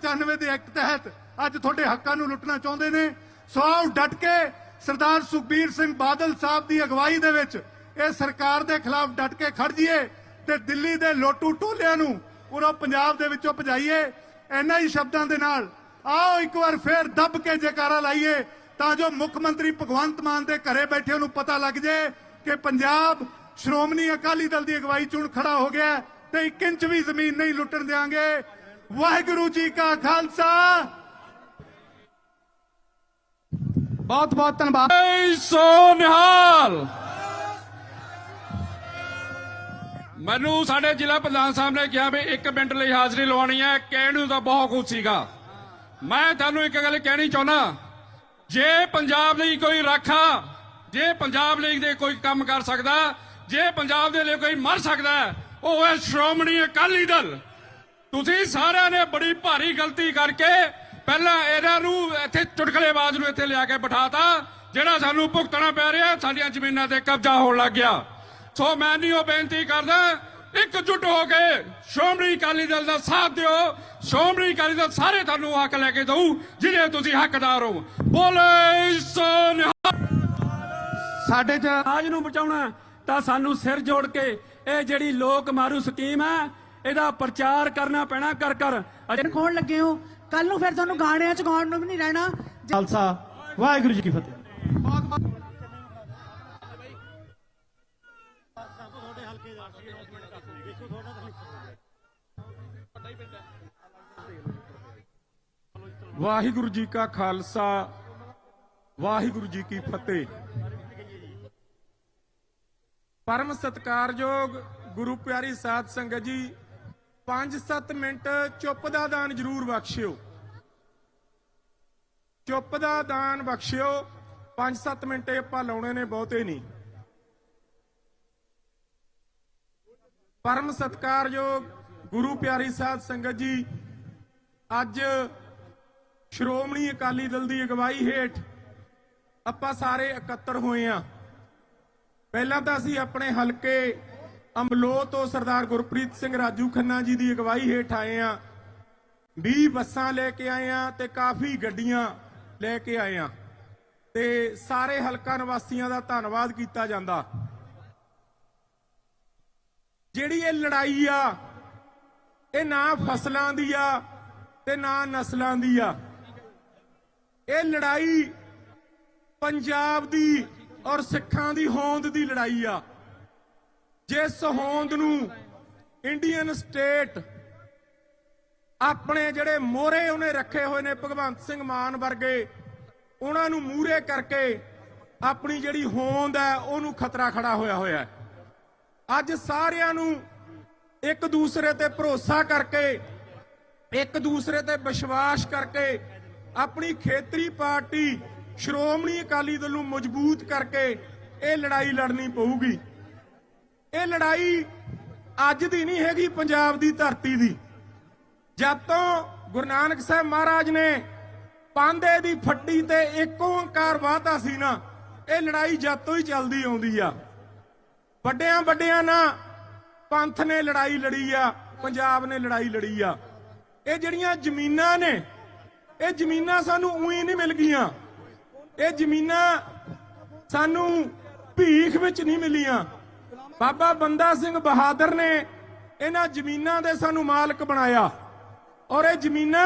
95 ਦੇ ਐਕਟ ਤਹਿਤ ਅੱਜ ਤੁਹਾਡੇ ਹੱਕਾਂ ਨੂੰ ਲੁੱਟਣਾ ਚਾਹੁੰਦੇ ਨੇ। ਸੋ ਆਓ ਡਟ ਕੇ ਸਰਦਾਰ ਸੁਖਬੀਰ ਸਿੰਘ ਬਾਦਲ ਸਾਹਿਬ ਦੀ ਅਗਵਾਈ ਦੇ ਵਿੱਚ ਇਹ ਸਰਕਾਰ ਦੇ ਖਿਲਾਫ ਡਟ ਕੇ ਖੜ ਜਾਈਏ ਤੇ ਦਿੱਲੀ ਦੇ ਲੋਟੂ ਟੋਲਿਆਂ ਨੂੰ ਉਰੋਂ ਪੰਜਾਬ ਦੇ ਵਿੱਚੋਂ ਭਜਾਈਏ। ਇਹਨਾਂ ਹੀ ਸ਼ਬਦਾਂ ਦੇ ਨਾਲ ਆਓ ਇੱਕ ਵਾਰ ਫੇਰ ਦੱਬ ਕੇ ਜੈਕਾਰਾ ਲਾਈਏ ਤਾਂ ਜੋ ਮੁੱਖ ਮੰਤਰੀ ਭਗਵੰਤ ਮਾਨ ਦੇ ਘਰੇ ਬੈਠੇ ਉਹਨੂੰ ਪਤਾ ਲੱਗ ਜਾਏ ਕਿ ਪੰਜਾਬ ਸ਼੍ਰੋਮਣੀ ਅਕਾਲੀ ਦਲ ਦੀ ਅਗਵਾਈ ਚੁਣ ਖੜਾ ਹੋ ਗਿਆ ਤੇ 1 ਇੰਚ ਵੀ ਜ਼ਮੀਨ ਨਹੀਂ ਲੁੱਟਣ ਦੇਵਾਂਗੇ ਵਾਹਿਗੁਰੂ ਜੀ ਕਾ ਖਾਲਸਾ। ਬਹੁਤ ਬਹੁਤ ਧੰਨਵਾਦ। ਸੋ ਨਿਹਾਲ। ਮੈਨੂੰ ਸਾਡੇ ਜ਼ਿਲ੍ਹਾ ਪ੍ਰਧਾਨ ਸਾਹਿਬ ਨੇ ਕਿਹਾ ਵੀ 1 ਮਿੰਟ ਲਈ ਹਾਜ਼ਰੀ ਲਵਾਉਣੀ ਹੈ, ਕਹਿਣ ਨੂੰ ਤਾਂ ਬਹੁਤ ਕੁਝ ਸੀਗਾ। ਮੈਂ ਤੁਹਾਨੂੰ ਇੱਕ ਗੱਲ ਕਹਿਣੀ ਚਾਹੁੰਦਾ, ਜੇ ਪੰਜਾਬ ਲਈ ਕੋਈ ਰਾਖਾ, ਜੇ ਪੰਜਾਬ ਲਈ ਦੇ ਕੋਈ ਕੰਮ ਕਰ ਸਕਦਾ, ਜੇ ਪੰਜਾਬ ਦੇ ਲਈ ਕੋਈ ਮਰ ਸਕਦਾ, ਉਹ ਹੈ ਸ਼੍ਰੋਮਣੀ ਅਕਾਲੀ ਦਲ। ਤੁਸੀਂ ਸਾਰਿਆਂ ਨੇ ਬੜੀ ਭਾਰੀ ਗਲਤੀ ਕਰਕੇ ਪਹਿਲਾਂ ਇਹਨਾਂ ਨੂੰ ਇੱਥੇ ਚੁਟਕਲੇਬਾਜ਼ ਨੂੰ ਇੱਥੇ ਲਿਆ ਕੇ ਬਿਠਾਤਾ ਜਿਹੜਾ ਸਾਨੂੰ ਭੁਗਤਣਾ ਪੈ ਰਿਹਾ ਸਾਡੀਆਂ ਜ਼ਮੀਨਾਂ ਤੇ ਕਬਜ਼ਾ ਹੋਣ ਲੱਗ ਗਿਆ। ਸੋ ਮੈਂ ਨਹੀਂ ਉਹ ਬੇਨਤੀ ਕਰਦਾ ਇਕਜੁੱਟ ਹੋ ਕੇ ਸ਼੍ਰੋਮਣੀ ਅਕਾਲੀ ਦਲ ਦਾ ਸਾਥ ਦਿਓ। ਸ਼੍ਰੋਮਣੀ ਅਕਾਲੀ ਦਲ ਸਾਰੇ ਤੁਹਾਨੂੰ ਹੱਕ ਲੈ ਕੇ ਦਊ ਜਿਹਦੇ ਤੁਸੀਂ ਹੱਕਦਾਰ ਹੋ। ਬੋਲੇ ਸੋ ਨਿਹਾਲ ਸਾਡੇ ਚ ਰਾਜ ਨੂੰ ਬਚਾਉਣਾ ਤਾਂ ਸਾਨੂੰ ਸਿਰ ਜੋੜ ਕੇ ਇਹ ਜਿਹੜੀ ਲੋਕ ਮਾਰੂ ਸਕੀਮ ਹੈ ਇਹਦਾ ਪ੍ਰਚਾਰ ਕਰਨਾ ਪੈਣਾ ਕਰ ਕਰ। ਅਜੇ ਖੋਣ ਲੱਗੇ ਹੋ। ਕੱਲ ਨੂੰ ਫਿਰ ਤੁਹਾਨੂੰ ਗਾਣਿਆਂ ਚ ਗਾਉਣ ਨੂੰ ਵੀ ਨਹੀਂ ਰਹਿਣਾ। ਖਾਲਸਾ ਵਾਹਿਗੁਰੂ ਜੀ ਕੀ ਫਤਿਹ। ਵਾਹਿਗੁਰੂ ਜੀ ਕਾ ਖਾਲਸਾ ਵਾਹਿਗੁਰੂ ਜੀ ਕੀ ਫਤਿਹ। ਪਰਮ ਸਤਕਾਰਯੋਗ ਗੁਰੂ ਪਿਆਰੀ ਸਾਧ ਸੰਗਤ ਜੀ 5-7 ਮਿੰਟ ਚੁੱਪ ਦਾ ਦਾਨ ਜਰੂਰ ਬਖਸ਼ਿਓ। ਚੁੱਪ ਦਾ ਦਾਨ ਬਖਸ਼ਿਓ। 5-7 ਮਿੰਟ ਆਪਾਂ ਲਾਉਣੇ ਨੇ, ਬਹੁਤੇ ਨਹੀਂ। ਪਰਮ ਸਤਕਾਰਯੋਗ ਗੁਰੂ ਪਿਆਰੀ ਸਾਧ ਸੰਗਤ ਜੀ, ਅੱਜ ਸ਼੍ਰੋਮਣੀ ਅਕਾਲੀ ਦਲ ਦੀ ਅਗਵਾਈ ਹੇਠ ਆਪਾਂ ਸਾਰੇ ਇਕੱਤਰ ਹੋਏ ਆ। ਪਹਿਲਾਂ ਤਾਂ ਅਸੀਂ ਆਪਣੇ ਹਲਕੇ ਅਮਲੋ ਤੋਂ ਸਰਦਾਰ ਗੁਰਪ੍ਰੀਤ ਸਿੰਘ ਰਾਜੂ ਖੰਨਾ ਜੀ ਦੀ ਅਗਵਾਈ ਹੇਠ ਆਏ ਆ। 20 ਬੱਸਾਂ ਲੈ ਕੇ ਆਏ ਆ ਤੇ ਕਾਫੀ ਗੱਡੀਆਂ ਲੈ ਕੇ ਆਏ ਆ। ਤੇ ਸਾਰੇ ਹਲਕਾ ਨਿਵਾਸੀਆਂ ਦਾ ਧੰਨਵਾਦ ਕੀਤਾ ਜਾਂਦਾ। ਜਿਹੜੀ ਇਹ ਲੜਾਈ ਆ, ਇਹ ਨਾ ਫਸਲਾਂ ਦੀ ਆ ਤੇ ਨਾ ਨਸਲਾਂ ਦੀ ਆ। ਇਹ ਲੜਾਈ ਪੰਜਾਬ ਦੀ ਔਰ ਸਿੱਖਾਂ ਦੀ ਹੋਂਦ ਦੀ ਲੜਾਈ ਆ। ਜਿਸ ਹੋਂਦ ਨੂੰ ਇੰਡੀਅਨ ਸਟੇਟ ਆਪਣੇ ਜਿਹੜੇ ਮੋਹਰੇ ਉਹਨੇ ਰੱਖੇ ਹੋਏ ਨੇ ਭਗਵੰਤ ਸਿੰਘ ਮਾਨ ਵਰਗੇ, ਉਹਨਾਂ ਨੂੰ ਮੂਹਰੇ ਕਰਕੇ ਆਪਣੀ ਜਿਹੜੀ ਹੋਂਦ ਹੈ, ਉਹਨੂੰ ਖਤਰਾ ਖੜਾ ਹੋਇਆ ਹੋਇਆ ਹੈ। ਅੱਜ ਸਾਰਿਆਂ ਨੂੰ ਇੱਕ ਦੂਸਰੇ ਤੇ ਭਰੋਸਾ ਕਰਕੇ, ਇੱਕ ਦੂਸਰੇ ਤੇ ਵਿਸ਼ਵਾਸ ਕਰਕੇ ਆਪਣੀ ਖੇਤਰੀ ਪਾਰਟੀ ਸ਼੍ਰੋਮਣੀ ਅਕਾਲੀ ਦਲ ਨੂੰ ਮਜ਼ਬੂਤ ਕਰਕੇ ਇਹ ਲੜਾਈ ਲੜਨੀ ਪਊਗੀ। ਇਹ ਲੜਾਈ ਅੱਜ ਦੀ ਨਹੀਂ ਹੈਗੀ, ਪੰਜਾਬ ਦੀ ਧਰਤੀ ਦੀ। ਜਦ ਤੋਂ ਗੁਰੂ ਨਾਨਕ ਸਾਹਿਬ ਮਹਾਰਾਜ ਨੇ ਪਾਂਦੇ ਦੀ ਫੱਟੀ ਤੇ ਇੱਕ ਓੰਕਾਰ ਵਾਤਾ ਸੀ ਨਾ, ਇਹ ਲੜਾਈ ਜਦ ਤੋਂ ਹੀ ਚੱਲਦੀ ਆਉਂਦੀ ਆ। ਵੱਡਿਆਂ ਵੱਡਿਆਂ ਨਾ ਪੰਥ ਨੇ ਲੜਾਈ ਲੜੀ ਆ, ਪੰਜਾਬ ਨੇ ਲੜਾਈ ਲੜੀ ਆ। ਇਹ ਜਿਹੜੀਆਂ ਜ਼ਮੀਨਾਂ ਨੇ, ਇਹ ਜ਼ਮੀਨਾਂ ਸਾਨੂੰ ਉਹੀ ਨਹੀਂ ਮਿਲ ਗਈਆਂ। ਇਹ ਜ਼ਮੀਨਾਂ ਸਾਨੂੰ ਭੀਖ ਵਿੱਚ ਨਹੀਂ ਮਿਲੀਆਂ। ਬਾਬਾ ਬੰਦਾ ਸਿੰਘ ਬਹਾਦਰ ਨੇ ਇਹਨਾਂ ਜ਼ਮੀਨਾਂ ਦੇ ਸਾਨੂੰ ਮਾਲਕ ਬਣਾਇਆ। ਔਰ ਇਹ ਜ਼ਮੀਨਾਂ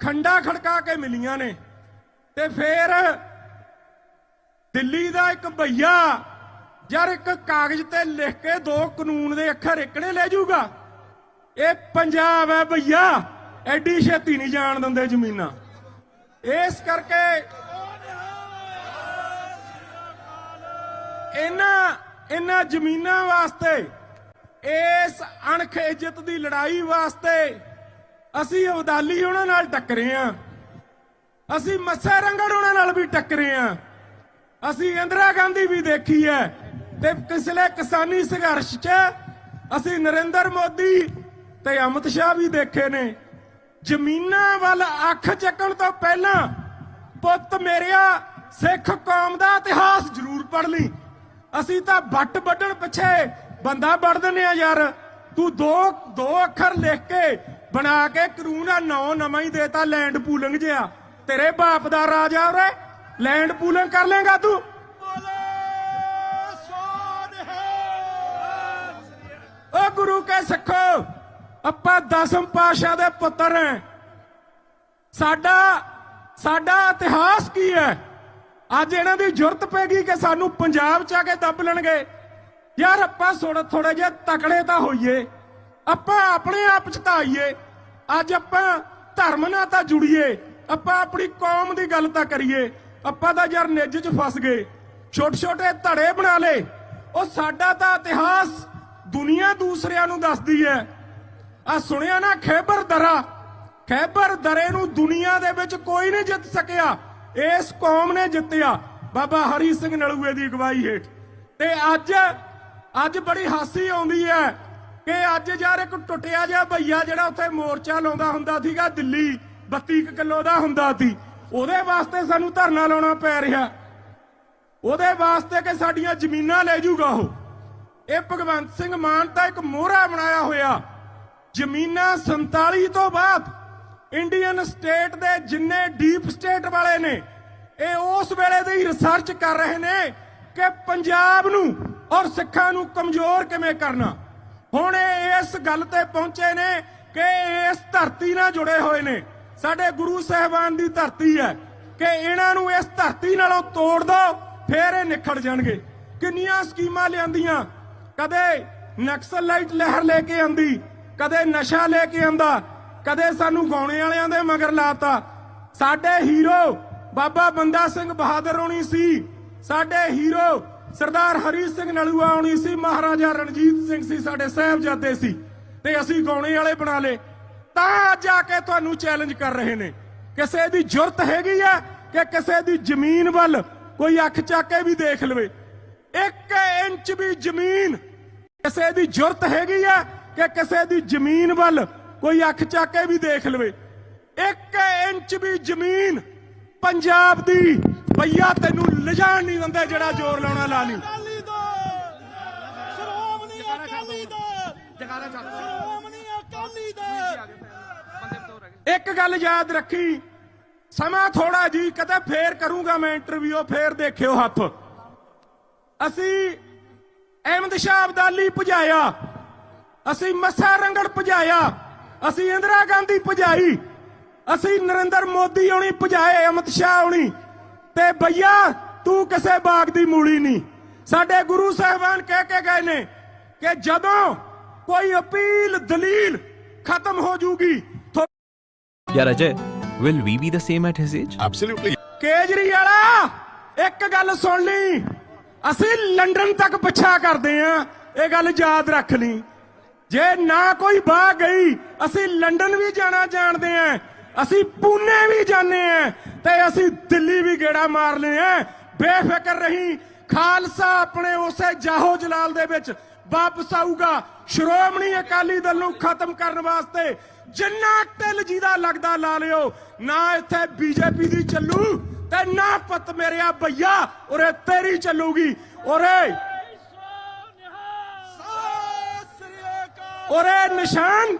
ਖੰਡਾ ਖੜਕਾ ਕੇ ਮਿਲੀਆਂ ਨੇ। ਤੇ ਫਿਰ ਦਿੱਲੀ ਦਾ ਇੱਕ ਭਈਆ ਯਾਰ ਇੱਕ ਕਾਗਜ਼ ਤੇ ਲਿਖ ਕੇ ਦੋ ਕਾਨੂੰਨ ਦੇ ਅੱਖਰ ਇਕੜੇ ਲੈ ਜਾਊਗਾ। ਇਹ ਪੰਜਾਬ ਹੈ ਭਈਆ। ਐਡੀ ਛੇਤੀ ਨਹੀਂ ਜਾਣ ਦਿੰਦੇ ਜ਼ਮੀਨਾਂ। ਇਸ ਕਰਕੇ ਇਹਨਾਂ ਇਹਨਾਂ ਜ਼ਮੀਨਾਂ ਵਾਸਤੇ, ਇਸ ਅਣਖ ਇੱਜ਼ਤ ਦੀ ਲੜਾਈ ਵਾਸਤੇ ਅਸੀਂ ਅਬਦਾਲੀ ਉਹਨਾਂ ਨਾਲ ਟੱਕਰੇ ਆ। ਅਸੀਂ ਮੱਸੇ ਰੰਗੜ ਉਹਨਾਂ ਨਾਲ ਵੀ ਟੱਕਰੇ ਆ। ਅਸੀਂ ਇੰਦਰਾ ਗਾਂਧੀ ਵੀ ਦੇਖੀ ਹੈ ਤੇ ਪਿਛਲੇ ਕਿਸਾਨੀ ਸੰਘਰਸ਼ 'ਚ ਅਸੀਂ ਨਰਿੰਦਰ ਮੋਦੀ ਤੇ ਅਮਿਤ ਸ਼ਾਹ ਵੀ ਦੇਖੇ ਨੇ। ਜ਼ਮੀਨਾਂ ਵੱਲ ਅੱਖ ਚੱਕਣ ਤੋਂ ਪਹਿਲਾਂ ਪੁੱਤ ਮੇਰਿਆ ਸਿੱਖ ਕੌਮ ਦਾ ਇਤਿਹਾਸ ਜ਼ਰੂਰ ਪੜ੍ਹ ਲਈ। ਅਸੀਂ ਤਾਂ ਵੱਟ ਵੱਢਣ ਪਿੱਛੇ ਬੰਦਾ ਵੱਢ ਦਿੰਨੇ ਆ ਯਾਰ। ਤੂੰ ਦੋ ਦੋ ਅੱਖਰ ਲਿਖ ਕੇ ਬਣਾ ਕੇ ਕਾਨੂੰਨ ਆ ਨੌ ਨਵਾਂ ਹੀ ਦੇਤਾ ਲੈਂਡ ਪੂਲਿੰਗ ਜਿਆ ਤੇਰੇ ਬਾਪ ਦਾ ਰਾਜ ਆ ਉਰੇ। ਲੈਂਡ ਪੂਲਿੰਗ ਕਰ ਲੇਗਾ ਤੂੰ। ਓ ਗੁਰੂ ਕੇ ਸਿੱਖੋ ਆਪਾਂ ਦਸਮ ਪਾਸ਼ਾ ਦੇ ਪੁੱਤਰ ਹਾਂ। ਸਾਡਾ ਸਾਡਾ ਇਤਿਹਾਸ ਕੀ ਹੈ? ਅੱਜ ਇਹਨਾਂ ਦੀ ਜ਼ਰੂਰਤ ਪੈਗੀ ਕਿ ਸਾਨੂੰ ਪੰਜਾਬ ਚ ਆ ਕੇ ਦੱਬ ਲੈਣਗੇ। ਯਾਰ ਆਪਾਂ ਥੋੜਾ ਥੋੜੇ ਜਿਹਾ ਤਕੜੇ ਤਾਂ ਹੋਈਏ। ਆਪਾਂ ਆਪਣੇ ਆਪ ਚ ਤਾਂ ਆਈਏ। ਅੱਜ ਆਪਾਂ ਧਰਮ ਨਾਲ ਤਾਂ ਜੁੜੀਏ। ਆਪਾਂ ਆਪਣੀ ਕੌਮ ਦੀ ਗੱਲ ਤਾਂ ਕਰੀਏ। ਆਪਾਂ ਤਾਂ ਯਾਰ ਨਿੱਜ ਚ ਫਸ ਗਏ। ਛੋਟੇ ਛੋਟੇ ਧੜੇ ਬਣਾ ਲਏ। ਉਹ ਸਾਡਾ ਤਾਂ ਇਤਿਹਾਸ ਦੁਨੀਆ ਦੂਸਰਿਆਂ ਨੂੰ ਦੱਸਦੀ ਹੈ। ਆ ਸੁਣਿਆ ਨਾ, ਖੈਬਰ ਦਰਾ। ਖੈਬਰ ਦਰੇ ਨੂੰ ਦੁਨੀਆ ਦੇ ਵਿੱਚ ਕੋਈ ਨਹੀਂ ਜਿੱਤ ਸਕਿਆ। ਇਸ ਕੌਮ ਨੇ ਜਿੱਤਿਆ। ਬਾਬਾ ਹਰੀ ਸਿੰਘ ਨਲੂਏ ਦੀ ਅਗਵਾਈ ਹੇਠ। ਤੇ ਅੱਜ ਅੱਜ ਬੜੀ ਹਾਸੀ ਆਉਂਦੀ ਹੈ ਕਿ ਅੱਜ ਯਾਰ ਇੱਕ ਟੁੱਟਿਆ ਜਿਹਾ ਭਈਆ ਜਿਹੜਾ ਉੱਥੇ ਮੋਰਚਾ ਲਾਉਂਦਾ ਹੁੰਦਾ ਸੀਗਾ, ਦਿੱਲੀ 32 ਕਿਲੋ ਦਾ ਹੁੰਦਾ ਸੀ। ਉਹਦੇ ਵਾਸਤੇ ਸਾਨੂੰ ਧਰਨਾ ਲਾਉਣਾ ਪੈ ਰਿਹਾ। ਉਹਦੇ ਵਾਸਤੇ ਕਿ ਸਾਡੀਆਂ ਜ਼ਮੀਨਾਂ ਲੈ ਜਾਊਗਾ ਉਹ। ਇਹ ਭਗਵੰਤ ਸਿੰਘ ਮਾਨ ਤਾਂ ਇੱਕ ਮੋਹਰਾ ਬਣਾਇਆ ਹੋਇਆ। ਜ਼ਮੀਨਾਂ 47 ਤੋਂ ਬਾਅਦ ਇੰਡੀਅਨ ਸਟੇਟ ਦੇ ਜਿੰਨੇ ਡੀਪ ਸਟੇਟ ਵਾਲੇ ਨੇ, ਇਹ ਉਸ ਵੇਲੇ ਦੀ ਰਿਸਰਚ ਕਰ ਰਹੇ ਨੇ ਕਿ ਪੰਜਾਬ ਨੂੰ ਔਰ ਸਿੱਖਾਂ ਨੂੰ ਕਮਜ਼ੋਰ ਕਿਵੇਂ ਕਰਨਾ। ਹੁਣ ਇਹ ਇਸ ਗੱਲ ਤੇ ਪਹੁੰਚੇ ਨੇ ਕਿ ਇਸ ਧਰਤੀ ਨਾਲ ਜੁੜੇ ਹੋਏ ਨੇ। ਸਾਡੇ ਗੁਰੂ ਸਾਹਿਬਾਨ ਦੀ ਧਰਤੀ ਹੈ ਕਿ ਇਹਨਾਂ ਨੂੰ ਇਸ ਧਰਤੀ ਨਾਲੋਂ ਤੋੜ ਦੋ, ਫੇਰ ਇਹ ਨਿਖੜ ਜਾਣਗੇ। ਕਿੰਨੀਆਂ ਸਕੀਮਾਂ ਲਿਆਂਦੀਆਂ। ਕਦੇ ਨਕਸਲਾਈਟ ਲਹਿਰ ਲੈ ਕੇ ਆਂਦੀ, ਕਦੇ ਨਸ਼ਾ ਲੈ ਕੇ ਆਂਦਾ ਕਦੇ ਸਾਨੂੰ ਗਾਉਣੇ ਵਾਲਿਆਂ ਦੇ ਮਗਰ ਲਾਤਾ। ਸਾਡੇ ਹੀਰੋ ਬਾਬਾ ਬੰਦਾ ਸਿੰਘ ਬਹਾਦਰ ਹੋਣੀ ਸੀ। ਸਾਡੇ ਹੀਰੋ ਸਰਦਾਰ ਹਰੀ ਸਿੰਘ ਨਲੂਆ ਹੋਣੀ ਸੀ। ਮਹਾਰਾਜਾ ਰਣਜੀਤ ਸਿੰਘ ਸੀ, ਸਾਡੇ ਸਾਹਿਬਜ਼ਾਦੇ ਸੀ। ਤੇ ਅਸੀਂ ਗਾਉਣੇ ਵਾਲੇ ਬਣਾ ਲਏ। ਤਾਂ ਅੱਜ ਆ ਕੇ ਤੁਹਾਨੂੰ ਚੈਲੰਜ ਕਰ ਰਹੇ ਨੇ। ਕਿਸੇ ਦੀ ਜੁਰਤ ਹੈਗੀ ਆ ਕਿ ਕਿਸੇ ਦੀ ਜ਼ਮੀਨ ਵੱਲ ਕੋਈ ਅੱਖ ਚੱਕ ਕੇ ਵੀ ਦੇਖ ਲਵੇ। ਇੱਕ ਇੰਚ ਵੀ ਜ਼ਮੀਨ ਕਿਸੇ ਦੀ ਜੁਰਤ ਹੈਗੀ ਆ ਕਿ ਕਿਸੇ ਦੀ ਜ਼ਮੀਨ ਵੱਲ ਕੋਈ ਅੱਖ ਚੱਕ ਕੇ ਵੀ ਦੇਖ ਲਵੇ। ਇੱਕ ਇੰਚ ਵੀ ਜ਼ਮੀਨ ਪੰਜਾਬ ਦੀ ਭਈਆ ਤੈਨੂੰ ਲਿਜਾਣ ਨਹੀਂ ਦਿੰਦੇ ਜਿਹੜਾ ਜ਼ੋਰ ਲਾਉਣਾ ਲਾ ਲਈ। ਇੱਕ ਗੱਲ ਯਾਦ ਰੱਖੀ ਸਮਾਂ ਥੋੜਾ ਜੀ ਕਦੇ ਫੇਰ ਕਰੂੰਗਾ ਮੈਂ ਇੰਟਰਵਿਊ ਫੇਰ ਦੇਖਿਓ ਹੱਥ। ਅਸੀਂ ਅਹਿਮਦ ਸ਼ਾਹ ਅਬਦਾਲੀ ਭਜਾਇਆ ਅਸੀਂ ਮੱਸਾ ਰੰਗੜ ਭਜਾਇਆ ਅਸੀਂ ਇੰਦਰਾ ਗਾਂਧੀ ਭਜਾਈ ਅਸੀਂ ਨਰਿੰਦਰ ਮੋਦੀ ਹੋਣੀ ਭਜਾਏ ਅਮਿਤ ਸ਼ਾਹ ਹੋਣੀ। ਤੇ ਭਈਆ ਤੂੰ ਕਿਸੇ ਬਾਗ ਦੀ ਮੂਲੀ ਨਹੀਂ। ਸਾਡੇ ਗੁਰੂ ਸਾਹਿਬਾਨ ਕਹਿ ਕੇ ਗਏ ਨੇ ਕਿ ਜਦੋਂ ਕੋਈ ਅਪੀਲ ਦਲੀਲ ਖਤਮ ਹੋ ਜੂਗੀ ਥੋ- Yeah, Ajay, will we be the same at his age? ਕੇਜਰੀਵਾਲਾ ਇੱਕ ਗੱਲ ਸੁਣ ਲਈ। ਅਸੀਂ ਲੰਡਨ ਤੱਕ ਪਿੱਛਾ ਕਰਦੇ ਆਂ। ਇਹ ਗੱਲ ਯਾਦ ਰੱਖ ਲਈ। ਜੇ ਨਾ ਕੋਈ ਬਾਹ ਗਈ, ਅਸੀਂ ਲੰਡਨ ਵੀ ਜਾਣਾ ਜਾਣਦੇ ਆਂ, ਅਸੀਂ ਪੂਨੇ ਵੀ ਜਾਂਦੇ ਆਂ, ਤੇ ਅਸੀਂ ਦਿੱਲੀ ਵੀ ਗੇੜਾ ਮਾਰਨੇ ਆਂ। ਬੇਫਿਕਰ ਰਹੀਂ, ਖਾਲਸਾ ਆਪਣੇ ਉਸੇ ਜਾਹੋ ਜਲਾਲ ਦੇ ਵਿੱਚ ਵਾਪਸ ਆਊਗਾ। ਸ਼੍ਰੋਮਣੀ ਅਕਾਲੀ ਦਲ ਨੂੰ ਖਤਮ ਕਰਨ ਵਾਸਤੇ ਜਿੰਨਾ ਟਿਲ ਜਿਹਦਾ ਲੱਗਦਾ ਲਾ ਲਿਓ, ਨਾ ਇੱਥੇ ਬੀਜੇਪੀ ਦੀ ਚੱਲੂ, ਤੇ ਨਾ ਪਤ ਮੇਰਿਆ ਭਈਆ ਉਰੇ ਤੇਰੀ ਚੱਲੂਗੀ। ਉਰੇ ਉਰੇ ਨਿਸ਼ਾਨ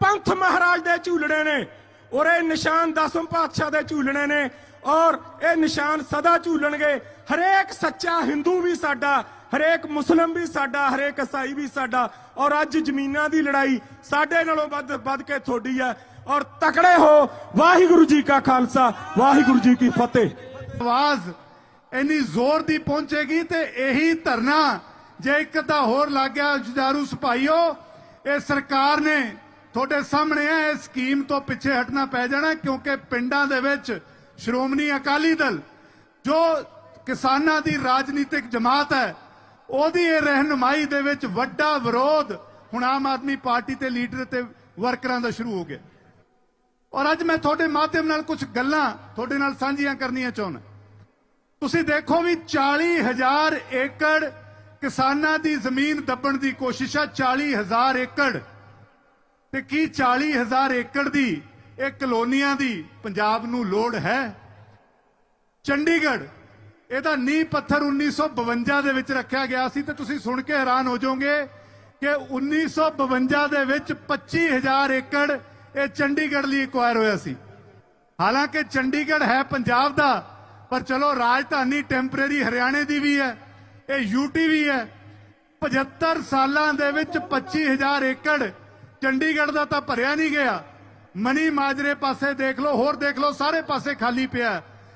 ਪੰਥ ਮਹਾਰਾਜ ਦੇ ਝੂਲਣੇ ਨੇ। ਉਰੇ ਨਿਸ਼ਾਨ ਦਸਮ ਪਾਤਸ਼ਾਹ ਦੇ ਝੂਲਣੇ ਨੇ ਔਰ ਇਹ ਨਿਸ਼ਾਨ ਸਦਾ ਝੂਲਣਗੇ। ਹਰੇਕ ਸੱਚਾ ਹਿੰਦੂ ਵੀ ਸਾਡਾ, ਹਰੇਕ ਮੁਸਲਮ ਵੀ ਸਾਡਾ, ਹਰੇਕ ਈਸਾਈ ਵੀ ਸਾਡਾ ਔਰ ਅੱਜ ਜ਼ਮੀਨਾਂ ਦੀ ਲੜਾਈ ਸਾਡੇ ਨਾਲੋਂ ਵੱਧ ਵੱਧ ਕੇ ਤੁਹਾਡੀ ਹੈ ਔਰ ਤਕੜੇ ਹੋ। ਵਾਹਿਗੁਰੂ ਜੀ ਕਾ ਖਾਲਸਾ, ਵਾਹਿਗੁਰੂ ਜੀ ਕੀ ਫਤਿਹ। ਆਵਾਜ਼ ਇੰਨੀ ਜ਼ੋਰ ਦੀ ਪਹੁੰਚੇਗੀ ਤੇ ਇਹੀ ਧਰਨਾ ਜੇ ਇੱਕ ਤਾਂ ਹੋਰ ਲੱਗ ਗਿਆ ਜੁਝਾਰੂ ਸਿਪਾਹੀਓ ਇਹ ਸਰਕਾਰ ਨੇ ਤੁਹਾਡੇ ਸਾਹਮਣੇ ਹੈ ਇਹ ਸਕੀਮ ਤੋਂ ਪਿੱਛੇ ਹਟਣਾ ਪੈ ਜਾਣਾ ਕਿਉਂਕਿ ਪਿੰਡਾਂ ਦੇ ਵਿੱਚ ਸ਼੍ਰੋਮਣੀ ਅਕਾਲੀ ਦਲ, ਜੋ ਕਿਸਾਨਾਂ ਦੀ ਰਾਜਨੀਤਿਕ ਜਮਾਤ ਹੈ, ਉਹਦੀ ਇਹ ਰਹਿਨੁਮਾਈ ਦੇ ਵਿੱਚ ਵੱਡਾ ਵਿਰੋਧ ਹੁਣ ਆਮ ਆਦਮੀ ਪਾਰਟੀ ਤੇ ਲੀਡਰ ਤੇ ਵਰਕਰਾਂ ਦਾ ਸ਼ੁਰੂ ਹੋ ਗਿਆ। ਔਰ ਅੱਜ ਮੈਂ ਤੁਹਾਡੇ ਮਾਧਿਅਮ ਨਾਲ ਕੁਝ ਗੱਲਾਂ ਤੁਹਾਡੇ ਨਾਲ ਸਾਂਝੀਆਂ ਕਰਨੀਆਂ ਚਾਹੁੰਦਾ। ਤੁਸੀਂ ਦੇਖੋ ਵੀ 40000 ਏਕੜ ਕਿਸਾਨਾਂ ਦੀ ਜ਼ਮੀਨ ਦੱਬਣ ਦੀ ਕੋਸ਼ਿਸ਼ ਹੈ 40000 ਏਕੜ। ਤੇ ਕੀ 40000 ਏਕੜ ਦੀ ਇਹ ਕਲੋਨੀਆਂ ਦੀ ਪੰਜਾਬ ਨੂੰ ਲੋੜ ਹੈ? ਚੰਡੀਗੜ੍ਹ, ਇਹਦਾ ਨੀਂਹ ਪੱਥਰ 1952 ਦੇ ਵਿੱਚ ਰੱਖਿਆ ਗਿਆ ਸੀ ਤੇ ਤੁਸੀਂ ਸੁਣ ਕੇ ਹੈਰਾਨ ਹੋ ਜਾਓਗੇ ਕਿ 1952 ਦੇ ਵਿੱਚ 25000 ਏਕੜ ਇਹ ਚੰਡੀਗੜ੍ਹ ਲਈ ਐਕਵਾਇਰ ਹੋਇਆ ਸੀ। ਹਾਲਾਂਕਿ ਚੰਡੀਗੜ੍ਹ ਹੈ ਪੰਜਾਬ ਦਾ, ਪਰ ਚਲੋ ਰਾਜਧਾਨੀ ਟੈਂਪਰੇਰੀ ਹਰਿਆਣੇ ਦੀ ਵੀ ਹੈ। ਇਹ ਯੂਟੀ ਵੀ ਹੈ। 75 ਸਾਲਾਂ ਦੇ ਵਿੱਚ 25000 ਏਕੜ ਚੰਡੀਗੜ੍ਹ ਦਾ ਤਾਂ ਭਰਿਆ ਨਹੀਂ ਗਿਆ। ਮਨੀ ਮਾਜਰੇ ਪਾਸੇ ਦੇਖ ਲਓ, ਹੋਰ ਦੇਖ ਲਓ, ਸਾਰੇ ਪਾਸੇ ਖਾਲੀ ਪਿਆ।